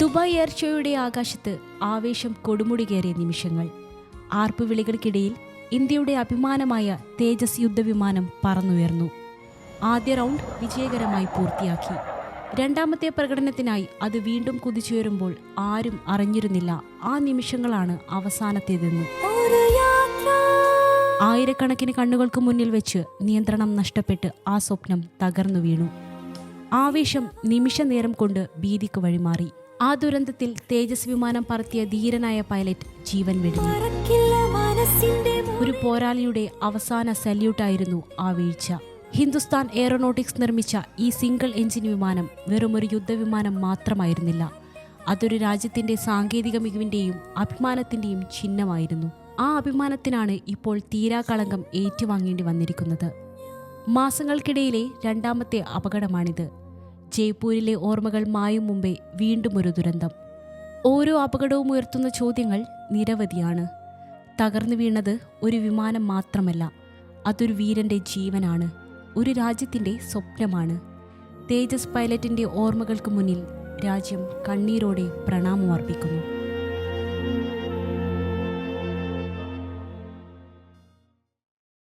Dubai air ഷോയുടെ ആകാശത്ത് ആവേശം കൊടുമുടി കയറിയ നിമിഷങ്ങൾ. ആർപ്പുവിളികൾക്കിടയിൽ ഇന്ത്യയുടെ അഭിമാനമായ തേജസ് യുദ്ധവിമാനം പറന്നുയർന്നു. ആദ്യ റൗണ്ട് വിജയകരമായി പൂർത്തിയാക്കി. രണ്ടാമത്തെ പ്രകടനത്തിനായി അത് വീണ്ടും കുതിച്ചുയരുമ്പോൾ ആരും അറിഞ്ഞിരുന്നില്ല ആ നിമിഷങ്ങളാണ് അവസാനത്തേതെന്ന്. ആയിരക്കണക്കിന് കണ്ണുകൾക്ക് മുന്നിൽ വെച്ച് നിയന്ത്രണം നഷ്ടപ്പെട്ട് ആ സ്വപ്നം തകർന്നു വീണു. ആവേശം നിമിഷനേരം കൊണ്ട് ഭീതിക്ക് വഴിമാറി. ആ ദുരന്തത്തിൽ തേജസ് വിമാനം പറത്തിയ ധീരനായ പൈലറ്റ് ജീവൻ വെടിഞ്ഞു. ഒരു പോരാളിയുടെ അവസാന സല്യൂട്ടായിരുന്നു ആ വീഴ്ച. ഹിന്ദുസ്ഥാൻ എയറോനോട്ടിക്സ് നിർമ്മിച്ച ഈ സിംഗിൾ എഞ്ചിൻ വിമാനം വെറുമൊരു യുദ്ധവിമാനം മാത്രമായിരുന്നില്ല. അതൊരു രാജ്യത്തിന്റെ സാങ്കേതിക മികവിന്റെയും അഭിമാനത്തിന്റെയും ചിഹ്നമായിരുന്നു. ആ അഭിമാനത്തിനാണ് ഇപ്പോൾ തീരാകളങ്കം ഏറ്റുവാങ്ങേണ്ടി വന്നിരിക്കുന്നത്. മാസങ്ങൾക്കിടയിലെ രണ്ടാമത്തെ അപകടമാണിത്. ജയ്പൂരിലെ ഓർമ്മകൾ മായും മുമ്പേ വീണ്ടും ഒരു ദുരന്തം. ഓരോ അപകടവും ഉയർത്തുന്ന ചോദ്യങ്ങൾ നിരവധിയാണ്. തകർന്നു വീണത് ഒരു വിമാനം മാത്രമല്ല അതൊരു വീരന്റെ ജീവനാണ് ഒരു രാജ്യത്തിന്റെ സ്വപ്നമാണ്. തേജസ് പൈലറ്റിന്റെ ഓർമ്മകൾക്ക് മുന്നിൽ രാജ്യം കണ്ണീരോടെ പ്രണാമം അർപ്പിക്കും